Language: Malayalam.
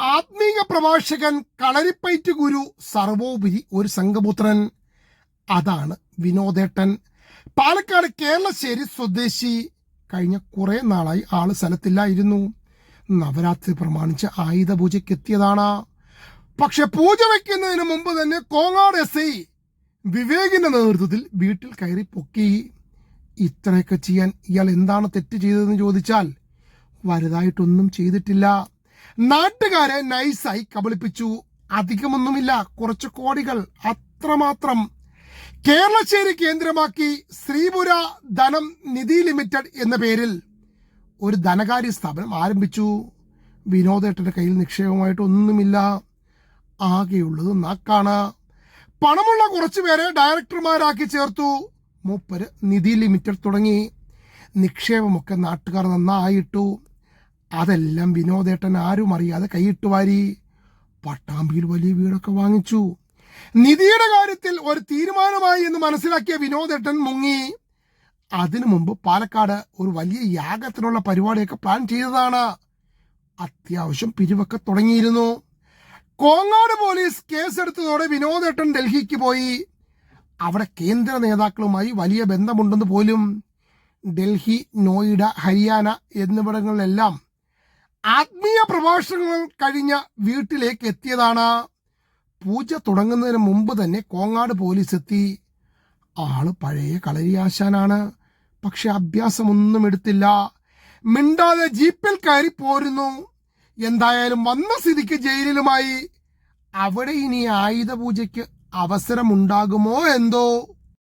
ആത്മീക പ്രഭാഷകൻ കളരിപ്പയറ്റ് ഗുരു സർവോപരി ഒരു സംഘപുത്രൻ. അതാണ് വിനോദേട്ടൻ. പാലക്കാട് കേരളശ്ശേരി സ്വദേശി. കഴിഞ്ഞ കുറെ നാളായി ആൾ സ്ഥലത്തില്ലായിരുന്നു. നവരാത്രി പ്രമാണിച്ച് ആയുധ പൂജയ്ക്ക് എത്തിയതാണ് പക്ഷെ പൂജ വയ്ക്കുന്നതിന് മുമ്പ് തന്നെ കോങ്ങാട് എസ് ഐ വിവേകിന്റെ നേതൃത്വത്തിൽ വീട്ടിൽ കയറി പൊക്കി. ഇത്രയൊക്കെ ചെയ്യാൻ ഇയാൾ എന്താണ് തെറ്റ് ചെയ്തതെന്ന് ചോദിച്ചാൽ വലുതായിട്ടൊന്നും ചെയ്തിട്ടില്ല. നാട്ടുകാരെ നൈസായി കബളിപ്പിച്ചു. അധികമൊന്നുമില്ല. കുറച്ച് കോടികൾ അത്രമാത്രം. കേരളശ്ശേരി കേന്ദ്രമാക്കി ശ്രീപുര ധനം നിധി ലിമിറ്റഡ് എന്ന പേരിൽ ഒരു ധനകാര്യ സ്ഥാപനം ആരംഭിച്ചു. വിനോദേട്ടന്റെ കയ്യിൽ നിക്ഷേപമായിട്ട് ഒന്നുമില്ല ആകെയുള്ളത് നാക്കാണ്. പണമുള്ള കുറച്ചു പേരെ ഡയറക്ടർമാരാക്കി ചേർത്തു. മൂപ്പര് നിധി ലിമിറ്റഡ് തുടങ്ങി. നിക്ഷേപമൊക്കെ നാട്ടുകാർ നന്നായിട്ടു അതെല്ലാം വിനോദേട്ടൻ ആരും അറിയാതെ കൈയിട്ട് വാരി പട്ടാമ്പിയിൽ വലിയ വീടൊക്കെ വാങ്ങിച്ചു. നിധിയുടെ കാര്യത്തിൽ ഒരു തീരുമാനമായി എന്ന് മനസ്സിലാക്കിയ വിനോദേട്ടൻ മുങ്ങി. അതിനു മുമ്പ് പാലക്കാട് ഒരു വലിയ യാഗത്തിനുള്ള പരിപാടിയൊക്കെ പ്ലാൻ ചെയ്തതാണ്. അത്യാവശ്യം പിരിവൊക്കെ തുടങ്ങിയിരുന്നു. കോങ്ങാട് പോലീസ് കേസെടുത്തതോടെ വിനോദേട്ടൻ ഡൽഹിക്ക് പോയി. അവിടെ കേന്ദ്ര നേതാക്കളുമായി വലിയ ബന്ധമുണ്ടെന്ന് പോലും ഡൽഹി നോയിഡ ഹരിയാന എന്നിവിടങ്ങളിലെല്ലാം ആത്മീയ പ്രഭാഷണങ്ങൾ കഴിഞ്ഞ വീട്ടിലേക്ക് എത്തിയതാണ്. പൂജ തുടങ്ങുന്നതിന് മുമ്പ് തന്നെ കോങ്ങാട് പോലീസ് എത്തി ആൾ പഴയ കളരിയാശാനാണ്. പക്ഷെ അഭ്യാസമൊന്നും എടുത്തില്ല. മിണ്ടാതെ ജീപ്പിൽ കയറി പോരുന്നു. എന്തായാലും വന്ന സ്ഥിതിക്ക് ജയിലിലുമായി. അവിടെ ഇനി ആയുധ പൂജയ്ക്ക് അവസരമുണ്ടാകുമോ എന്തോ?